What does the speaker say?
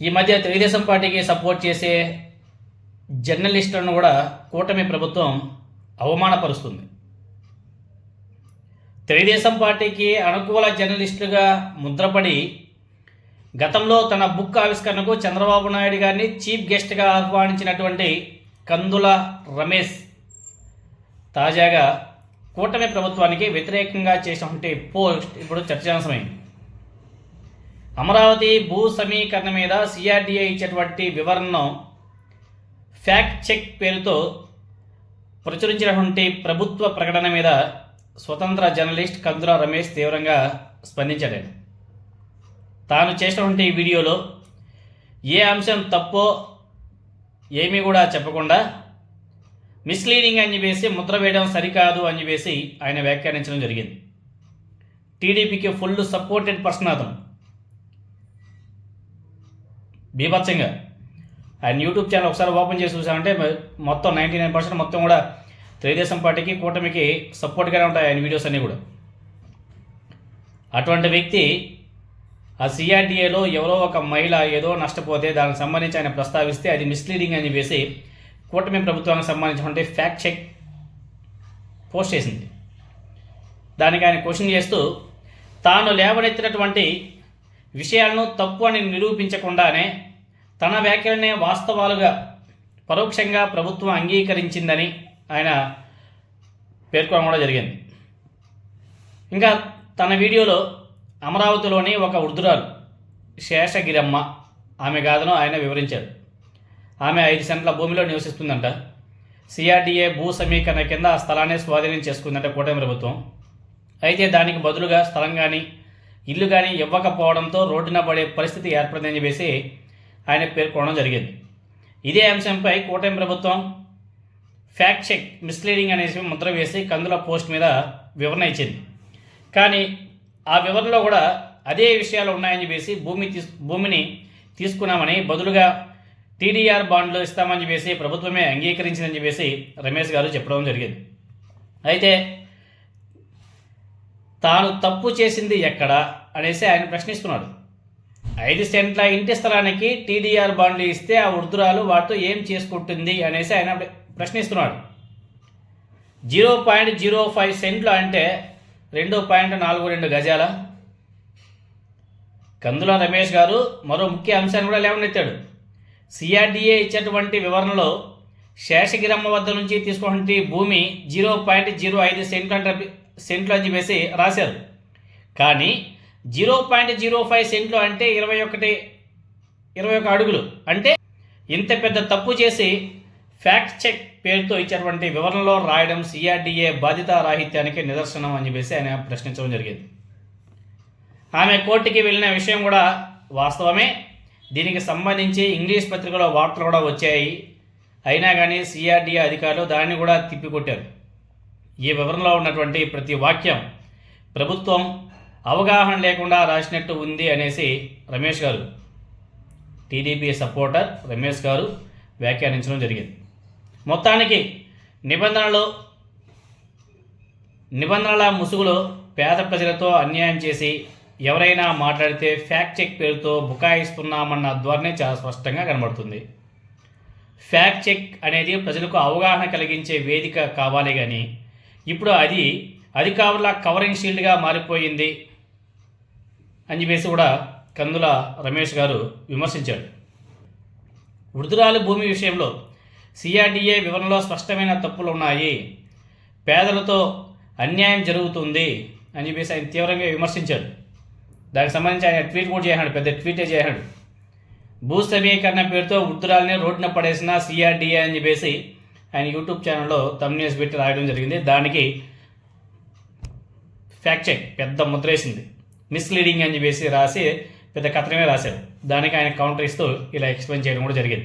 ఈ మధ్య తెలుగుదేశం పార్టీకి సపోర్ట్ చేసే జర్నలిస్టులను కూడా కూటమి ప్రభుత్వం అవమానపరుస్తుంది. తెలుగుదేశం పార్టీకి అనుకూల జర్నలిస్టుగా ముద్రపడి గతంలో తన బుక్ ఆవిష్కరణకు చంద్రబాబు నాయుడు గారిని చీఫ్ గెస్ట్గా ఆహ్వానించినటువంటి కందుల రమేష్ తాజాగా కూటమి ప్రభుత్వానికి వ్యతిరేకంగా చేసినటువంటి పోస్ట్ ఇప్పుడు చర్చాంశమైంది అమరావతి భూ సమీకరణ మీద సిఆర్డీఏ ఇచ్చేటువంటి వివరణను ఫ్యాక్ట్ చెక్ పేరుతో ప్రచురించినటువంటి ప్రభుత్వ ప్రకటన మీద స్వతంత్ర జర్నలిస్ట్ కందుల రమేష్ తీవ్రంగా స్పందించాడు. తాను చేసినటువంటి వీడియోలో ఏ అంశం తప్పో ఏమీ కూడా చెప్పకుండా మిస్లీడింగ్ అని చెప్పేసి ముద్ర వేయడం సరికాదు అని చెప్పేసి ఆయన వ్యాఖ్యానించడం జరిగింది. టీడీపీకి ఫుల్ సపోర్టెడ్ పర్సన్ అతను బీభత్సంగా. ఆయన యూట్యూబ్ ఛానల్ ఒకసారి ఓపెన్ చేసి చూసామంటే మొత్తం నైంటీ నైన్ పర్సెంట్ మొత్తం కూడా తెలుగుదేశం పార్టీకి కూటమికి సపోర్ట్గానే ఉంటాయి ఆయన వీడియోస్ అన్నీ కూడా. అటువంటి వ్యక్తి ఆ సిఆర్డీఏలో ఎవరో ఒక మహిళ ఏదో నష్టపోతే దానికి సంబంధించి ఆయన ప్రస్తావిస్తే అది మిస్లీడింగ్ అని చెప్పేసి కూటమి ప్రభుత్వానికి సంబంధించినటువంటి ఫ్యాక్ట్ చెక్ పోస్ట్ చేసింది. దానికి ఆయన క్వశ్చన్ చేస్తూ తాను లేవనెత్తినటువంటి విషయాలను తప్పు అని నిరూపించకుండానే తన వ్యాఖ్యలనే వాస్తవాలుగా పరోక్షంగా ప్రభుత్వం అంగీకరించిందని ఆయన పేర్కొనడం కూడా జరిగింది. ఇంకా తన వీడియోలో అమరావతిలోని ఒక వృద్ధురాలు శేషగిరమ్మ ఆమె గాథను ఆయన వివరించారు. ఆమె ఐదు సెంట్ల భూమిలో నివసిస్తుందంట. సిఆర్డీఏ భూ సమీకరణ కింద ఆ స్థలాన్ని స్వాధీనం చేసుకుందంట కూటమి ప్రభుత్వం. అయితే దానికి బదులుగా స్థలం కానీ ఇల్లు కానీ ఇవ్వకపోవడంతో రోడ్డున పడే పరిస్థితి ఏర్పడిందని చెప్పేసి ఆయన పేర్కొనడం జరిగింది. ఇదే అంశంపై కూటమి ప్రభుత్వం ఫ్యాక్ట్ చెక్ మిస్లీడింగ్ అనేసి ముద్ర వేసి కందుల పోస్ట్ మీద వివరణ ఇచ్చింది. కానీ ఆ వివరణలో కూడా అదే విషయాలు ఉన్నాయని చెప్పేసి భూమి తీసు భూమిని తీసుకున్నామని బదులుగా టీడీఆర్ బాండ్లు ఇస్తామని చెప్పేసి ప్రభుత్వమే అంగీకరించిందని చెప్పేసి రమేష్ గారు చెప్పడం జరిగింది. అయితే తాను తప్పు చేసింది ఎక్కడ అనేసి ఆయన ప్రశ్నిస్తున్నాడు ఐదు సెంట్ల ఇంటి స్థలానికి టీడీఆర్ బాండ్లు ఇస్తే ఆ వృద్ధురాలు వాటితో ఏం చేసుకుంటుంది అనేసి ఆయన ప్రశ్నిస్తున్నాడు. జీరో పాయింట్ జీరో ఫైవ్ సెంట్లు అంటే రెండు పాయింట్ నాలుగు రెండు గజాల. కందుల రమేష్ గారు మరో ముఖ్య అంశాన్ని కూడా లేవనెత్తాడు. సిఆర్డీఏ ఇచ్చేటువంటి వివరణలో శేషగిరమ్మ వద్ద నుంచి తీసుకున్నటువంటి భూమి జీరో పాయింట్ జీరో ఐదు సెంట్లు అంటే సెంట్లు అని చెప్పేసి రాశారు. కానీ జీరో పాయింట్ జీరో ఫైవ్ సెంట్లు అంటే ఇరవై ఒకటి ఇరవై ఒక అడుగులు. అంటే ఇంత పెద్ద తప్పు చేసి ఫ్యాక్ట్ చెక్ పేరుతో ఇచ్చేటువంటి వివరణలో రాయడం సిఆర్డీఏ బాధితారాహిత్యానికి నిదర్శనం అని చెప్పేసి ఆయన ప్రశ్నించడం జరిగింది. ఆమె కోర్టుకి వెళ్ళిన విషయం కూడా వాస్తవమే. దీనికి సంబంధించి ఇంగ్లీష్ పత్రికలో వార్తలు కూడా వచ్చాయి. అయినా కానీ సిఆర్డీఏ అధికారులు దాన్ని కూడా తిప్పికొట్టారు. ఈ వివరణలో ఉన్నటువంటి ప్రతి వాక్యం ప్రభుత్వం అవగాహన లేకుండా రాసినట్టు ఉంది అనేసి రమేష్ గారు టీడీపీ సపోర్టర్ రమేష్ గారు వ్యాఖ్యానించడం జరిగింది. మొత్తానికి నిబంధనలు నిబంధనల ముసుగులో పేద ప్రజలతో అన్యాయం చేసి ఎవరైనా మాట్లాడితే ఫ్యాక్ట్ చెక్ పేరుతో బుకాయిస్తున్నామన్న ధోరణి చాలా స్పష్టంగా కనబడుతుంది. ఫ్యాక్ట్ చెక్ అనేది ప్రజలకు అవగాహన కలిగించే వేదిక కావాలి కానీ ఇప్పుడు అది అధికారుల కవరింగ్ షీల్డ్గా మారిపోయింది. అని చెప్పేసి కూడా కందుల రమేష్ గారు విమర్శించాడు. వృద్ధురాలి భూమి విషయంలో సిఆర్డీఏ వివరణలో స్పష్టమైన తప్పులు ఉన్నాయి. పేదలతో అన్యాయం జరుగుతుంది అని చెప్పేసి ఆయన తీవ్రంగా విమర్శించాడు. దానికి సంబంధించి ఆయన ట్వీట్ కూడా చేశాడు పెద్ద ట్వీటే చేశాడు. భూ సమీకరణ పేరుతో వృద్ధురాలని రోడ్డున పడేసిన సిఆర్డీఏ అని చెప్పేసి ఆయన యూట్యూబ్ ఛానల్లో తమ్నేస్ పెట్టి రాయడం జరిగింది. దానికి ఫ్యాక్ట్ చెక్ పెద్ద ముద్రేసింది మిస్లీడింగ్ అని చెప్పేసి రాసి పెద్ద కథనమే రాశారు దానికి ఆయన కౌంటర్ ఇస్తూ ఇలా ఎక్స్ప్లెయిన్ చేయడం కూడా జరిగింది.